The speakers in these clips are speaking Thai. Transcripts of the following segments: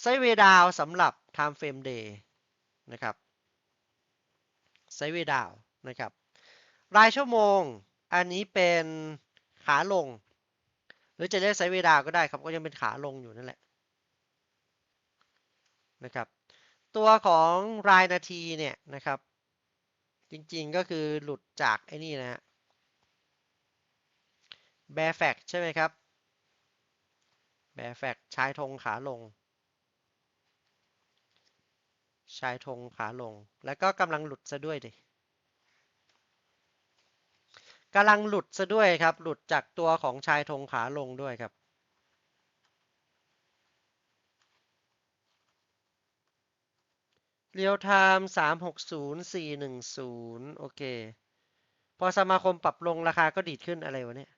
ไซเวดาวสำหรับ time frame day นะครับไซเวดาวนะครับ รายชั่วโมง อันนี้เป็นขาลง หรือจะเรียกไซเวดาวก็ได้ครับ ก็ยังเป็นขาลงอยู่นั่นแหละนะครับ ตัวของรายนาทีเนี่ยนะครับ จริงๆก็คือหลุดจากไอ้นี่นะฮะแบร์แฟกใช่ไหมครับแบร์แฟกชายธงขาลง ชายธงขาลง แล้วก็กำลังหลุดซะด้วยดิกำลังหลุดซะด้วยครับ หลุดจากตัวของชายธงขาลงด้วยครับ เรียวไทม์สามหกศูนย์สี่หนึ่งศูนย์โอเค พอสมาคมปรับลงราคาก็ดีดขึ้นอะไรวะเนี่ย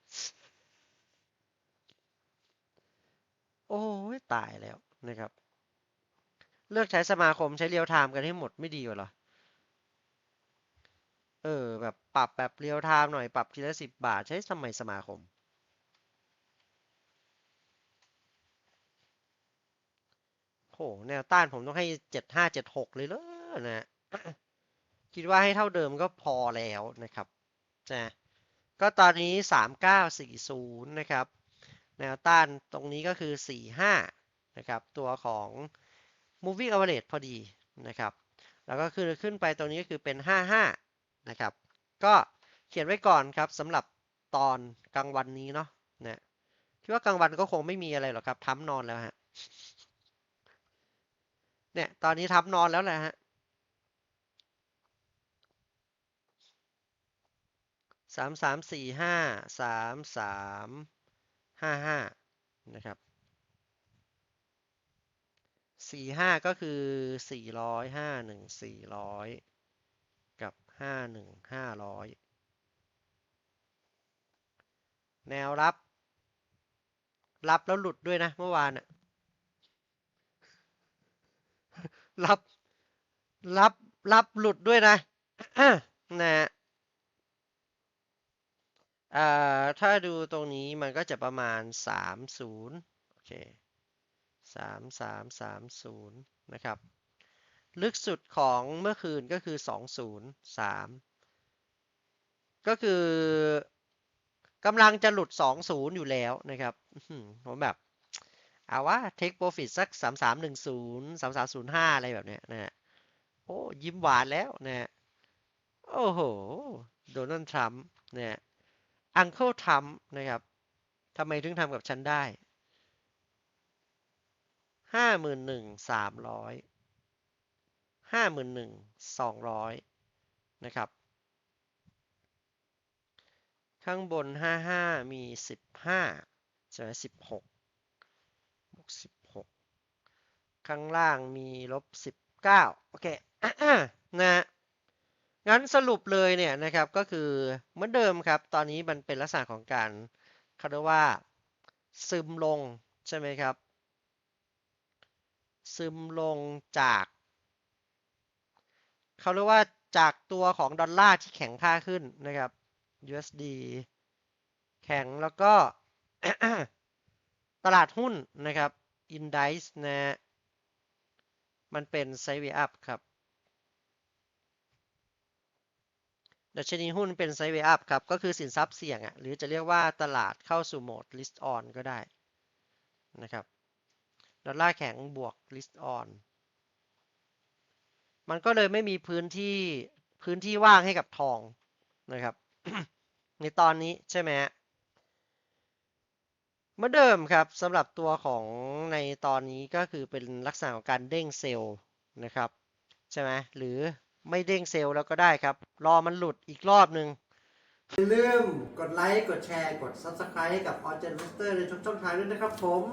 โอ้ยตายแล้วนะครับ เลือกใช้สมาคมใช้เรียวไทม์กันให้หมดไม่ดีกว่าหรอ เออ แบบปรับแบบเรียวไทม์หน่อยปรับทีละสิบบาทใช้สมัยสมาคม โห แนวต้านผมต้องให้เจ็ดห้าเจ็ดหกเลยเลยนะ คิดว่าให้เท่าเดิมก็พอแล้วนะครับนะก็ตอนนี้สามเก้าสี่ศูนย์นะครับ แนวต้านตรงนี้ก็คือสี่ห้านะครับ ตัวของ moving average พอดีนะครับ แล้วก็คือขึ้นไปตรงนี้ก็คือเป็นห้าห้านะครับ ก็เขียนไว้ก่อนครับสำหรับตอนกลางวันนี้เนาะนะคิดว่ากลางวันก็คงไม่มีอะไรหรอกครับทำนอนแล้วฮะเนี่ยตอนนี้ทับนอนแล้วแหละฮะสามสามสี่ห้าสามสามห้าห้านะครับ สี่ห้าก็คือสี่ร้อยห้าหนึ่งสี่ร้อยกับห้าหนึ่งห้าร้อยแนวรับ รับแล้วหลุดด้วยนะเมื่อวานอะรับ รับ รับหลุดด้วยนะนะอ่อถ้าดูตรงนี้มันก็จะประมาณสามศูนย์โอเค สามสามสามศูนย์นะครับ ลึกสุดของเมื่อคืนก็คือสองศูนย์สามก็คือกำลังจะหลุดสองศูนย์อยู่แล้วนะครับผมแบบเอาว่า take profit สักสามสามหนึ่งศูนย์สามสามศูนย์ห้าอะไรแบบเนี้ยนะฮะโอ้ยิ้มหวานแล้วนะฮะโอ้โห โดนัลด์ทรัมป์นะฮะอังเคิลทรัมป์นะครับทำไมถึงทำกับฉันได้ ห้าหมื่นหนึ่งสามร้อยห้าหมื่นหนึ่งสองร้อยนะครับ ข้างบนห้าห้ามีสิบห้าใช่ไหมสิบหกบวกสิบหกข้างล่างมีลบสิบเก้าโอเคนะงั้นสรุปเลยเนี่ยนะครับก็คือเหมือนเดิมครับ ตอนนี้มันเป็นลักษณะของการเขาเรียกว่าซึมลงใช่ไหมครับ ซึมลงจาก เขาเรียกว่าจากตัวของดอลลาร์ที่แข็งค่าขึ้นนะครับ USD แข็งแล้วก็ตลาดหุ้นนะครับ Index นะ มันเป็นไซด์เวย์อัพครับดัชนีหุ้นเป็นไซด์เวย์อัพครับ ก็คือสินทรัพย์เสี่ยงอะหรือจะเรียกว่าตลาดเข้าสู่โหมด list on ก็ได้นะครับ ดอลลาร์แข็งบวก list on มันก็เลยไม่มีพื้นที่พื้นที่ว่างให้กับทองนะครับ ในตอนนี้ใช่ไหมเมื่อเดิมครับสำหรับตัวของในตอนนี้ก็คือเป็นลักษณะของการเด้งเซลล์นะครับใช่ไหมหรือไม่เด้งเซลล์แล้วก็ได้ครับ รอมันหลุดอีกรอบหนึ่งอย่าลืมกดไลค์ กดแชร์ กด Subscribe ให้กับ o r g e n v e s t o r ในทุกช่องทางด้วยนะครับผม